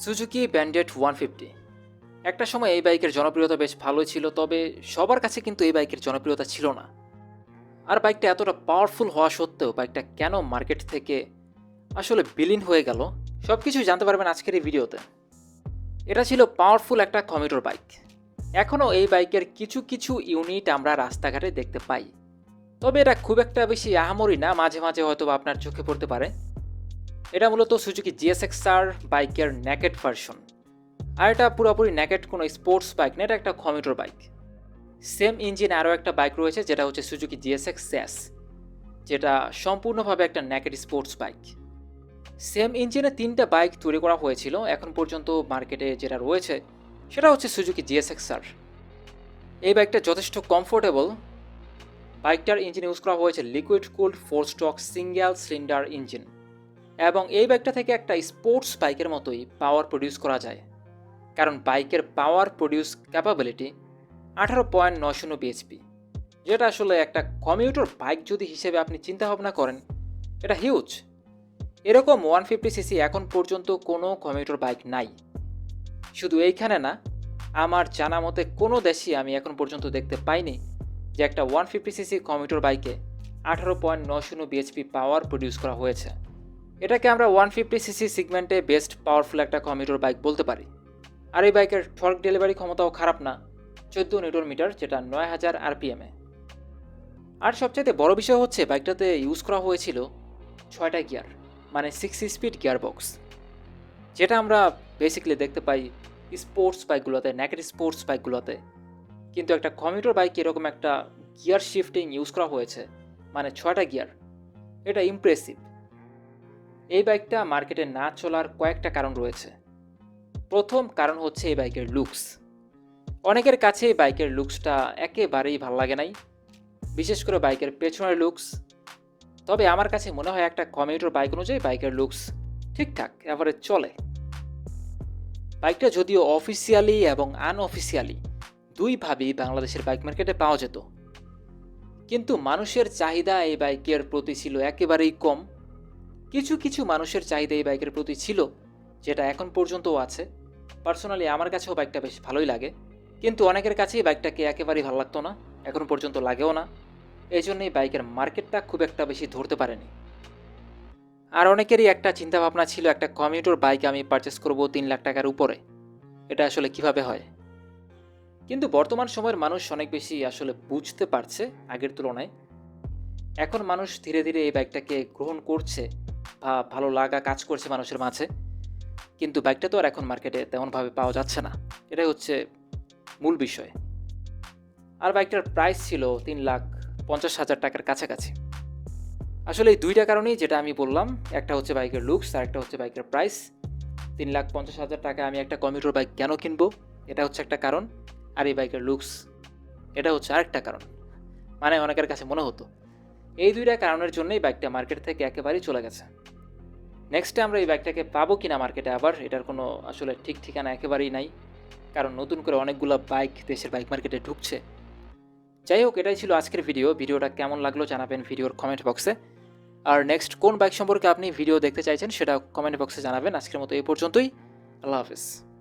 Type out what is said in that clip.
Suzuki branded one fifty একটা সময় এই বাইকের জনপ্রিয়তা বেশ ভালোই ছিল, তবে সবার কাছে কিন্তু এই বাইকের জনপ্রিয়তা ছিল না। আর বাইকটা এতটা পাওয়ারফুল হওয়া সত্ত্বেও বাইকটা কেন মার্কেট থেকে আসলে বিলীন হয়ে গেল সব কিছু জানতে পারবেন আজকের এই ভিডিওতে। এটা ছিল পাওয়ারফুল একটা কমিউটার বাইক। এখনও এই বাইকের কিছু কিছু ইউনিট আমরা রাস্তাঘাটে দেখতে পাই। তবে এটা খুব একটা বেশি আহামরি না, মাঝে মাঝে হয়তো আপনার চোখে পড়তে পারে। এটা মূলত সুজুকি জিএসএক্সআর বাইকের ন্যাকেট ভার্সন আর এটা পুরোপুরি ন্যাকেট কোনো স্পোর্টস বাইক না, এটা একটা কমিউটার বাইক সেম ইঞ্জিন আরও একটা বাইক রয়েছে, যেটা হচ্ছে সুজুকি জিএসএক্স স্যাস যেটা সম্পূর্ণভাবে একটা ন্যাকেট স্পোর্টস বাইক সেম ইঞ্জিনে তিনটা বাইক তৈরি করা হয়েছিল, এখন পর্যন্ত মার্কেটে যেটা রয়েছে, সেটা হচ্ছে সুজুকি জিএসএক্সআর এই বাইকটা যথেষ্ট কমফোর্টেবল বাইকটার ইঞ্জিন ইউজ করা হয়েছে liquid cooled four stroke single cylinder engine এবং এই বাইকটা থেকে একটা স্পোর্টস বাইকের মতোই পাওয়ার প্রডিউস করা যায়। কারণ বাইকের পাওয়ার প্রডিউস ক্যাপাবিলিটি আঠারো পয়েন্ট নয় শূন্য বিএচপি যেটা আসলে একটা কমিউটার বাইক যদি হিসেবে আপনি চিন্তা ভাবনা করেন, এটা হিউজ এরকম ওয়ান ফিফটি সিসি এখন পর্যন্ত কোনো কমিউটার বাইক নাই। শুধু এইখানে না, আমার জানা মতে কোনো দেশই আমি এখন পর্যন্ত দেখতে পাইনি যে একটা ওয়ান ফিফটি সিসি কমিউটার বাইকে আঠারো পয়েন্ট নয় শূন্য বিএচপি পাওয়ার প্রডিউস করা হয়েছে। এটাকে আমরা ওয়ান ফিফটি সিসি সিগমেন্টে বেস্ট পাওয়ারফুল একটা কমিউটার বাইক বলতে পারি। আর এই বাইকের টর্ক ডেলিভারি ক্ষমতাও খারাপ না, চোদ্দ নিউটন মিটার, যেটা নয় হাজার আরপিএমে আর সবচাইতে বড় বিষয় হচ্ছে বাইকটাতে ইউজ করা হয়েছিল ছয়টা গিয়ার মানে সিক্স স্পিড গিয়ার বক্স যেটা আমরা বেসিক্যালি দেখতে পাই স্পোর্টস বাইকগুলোতে ন্যাকেট স্পোর্টস বাইকগুলোতে কিন্তু একটা কমিউটার বাইক এরকম একটা গিয়ার শিফটিং ইউজ করা হয়েছে মানে ছয়টা গিয়ার এটা ইমপ্রেসিভ এই বাইকটা মার্কেটে না চলার কয়েকটা কারণ রয়েছে। প্রথম কারণ হচ্ছে এই বাইকের লুকস অনেকের কাছে এই বাইকের লুকসটা একেবারেই ভালো লাগে নাই। বিশেষ করে বাইকের পেছনের লুকস তবে আমার কাছে মনে হয় একটা কমিউটার বাইক অনুযায়ী বাইকের লুকস ঠিকঠাক এভারেজ চলে। বাইকটা যদিও অফিসিয়ালি এবং আনঅফিসিয়ালি দুইভাবেই বাংলাদেশের বাইক মার্কেটে পাওয়া যেত। কিন্তু মানুষের চাহিদা এই বাইকের প্রতি ছিল একেবারেই কম। কিছু কিছু মানুষের চাহিদা এই বাইকের প্রতি ছিল, যেটা এখন পর্যন্তও আছে। পার্সোনালি আমার কাছেও বাইকটা বেশ ভালোই লাগে। কিন্তু অনেকের কাছেই বাইকটাকে একেবারেই ভালো লাগতো না, এখন পর্যন্ত লাগেও না। এই জন্যই বাইকের মার্কেটটা খুব একটা বেশি ধরতে পারেনি। আর অনেকেরই একটা চিন্তাভাবনা ছিল, একটা কমিউটার বাইক আমি পারচেস করব তিন লাখ টাকার উপরে। এটা আসলে কীভাবে হয়? কিন্তু বর্তমান সময়ের মানুষ অনেক বেশি আসলে বুঝতে পারছে আগের তুলনায়। এখন মানুষ ধীরে ধীরে এই বাইকটাকে গ্রহণ করছে। বা ভালো লাগা কাজ করছে মানুষের মাঝে। কিন্তু বাইকটা তো আর এখন মার্কেটে তেমনভাবে পাওয়া যাচ্ছে না। এটাই হচ্ছে মূল বিষয়। আর বাইকটার প্রাইস ছিল তিন লাখ পঞ্চাশ হাজার টাকার কাছাকাছি। আসলে এই দুইটা কারণেই যেটা আমি বললাম, একটা হচ্ছে বাইকের লুকস আর একটা হচ্ছে বাইকের প্রাইস তিন লাখ পঞ্চাশ হাজার টাকা আমি একটা কমিউটার বাইক কেন কিনবো? এটা হচ্ছে একটা কারণ। আর এই বাইকের লুকস এটা হচ্ছে আরেকটা কারণ। মানে অনেকের কাছে মনে হতো এই দুইটা কারণের জন্যই বাইকটা মার্কেট থেকে একেবারেই চলে গেছে। নেক্সটে আমরা এই বাইকটাকে পাবো কিনা মার্কেটে আবার, এটার কোনো আসলে ঠিক ঠিকানা একেবারেই নাই। কারণ নতুন করে অনেকগুলো বাইক দেশের বাইক মার্কেটে ঢুকছে। যাই হোক, এটাই ছিল আজকের ভিডিও ভিডিওটা কেমন লাগল জানাবেন ভিডিওর কমেন্ট বক্সে আর নেক্সট কোন বাইক সম্পর্কে আপনি ভিডিও দেখতে চাইছেন সেটা কমেন্ট বক্সে জানাবেন। আজকের মতো এই পর্যন্তই। আল্লাহ হাফিজ।